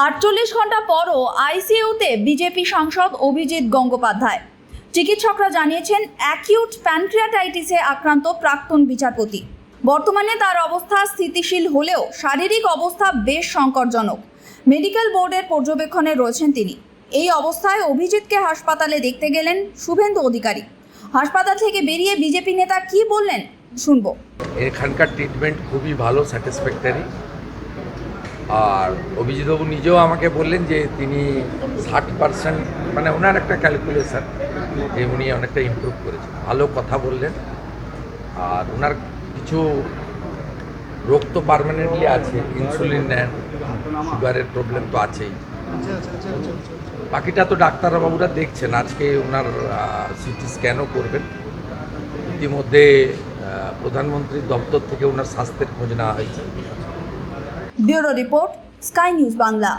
আটচল্লিশ ঘণ্টা পরও আইসিইউতে বিজেপি সাংসদ অভিজিৎ গঙ্গোপাধ্যায়। চিকিৎসকরা জানিয়েছেন, অ্যাকিউট প্যানক্রিয়াটাইটিসে আক্রান্ত প্রাক্তন বিচারপতি। বর্তমানে তার অবস্থা স্থিতিশীল হলেও শারীরিক অবস্থা বেশ সংকটজনক। মেডিকেল বোর্ডের পর্যবেক্ষণে রয়েছেন তিনি। এই অবস্থায় অভিজিৎকে হাসপাতালে দেখতে গেলেন শুভেন্দু অধিকারী। হাসপাতাল থেকে বেরিয়ে বিজেপি নেতা কি বললেন, শুনব। এখানকার ট্রিটমেন্ট খুবই ভালো স্যাটিসফ্যাক্টরি আর অভিজিৎবাবু নিজেও আমাকে বললেন যে তিনি ষাট পার্সেন্ট মানে ওনার একটা ক্যালকুলেশন যে উনি অনেকটা ইমপ্রুভ করেছেন। ভালো কথা বললেন। আর ওনার কিছু রোগ তো পারমানেন্টলি আছে ইনসুলিন নেন সুগারের প্রবলেম তো আছেই। বাকিটা তো ডাক্তারবাবুরা দেখছেন, আজকে ওনার সিটি স্ক্যানও করবেন। ইতিমধ্যে প্রধানমন্ত্রীর দপ্তর থেকে ওনার স্বাস্থ্যের খোঁজ নেওয়া হয়েছে। Bureau report Sky News Bangla.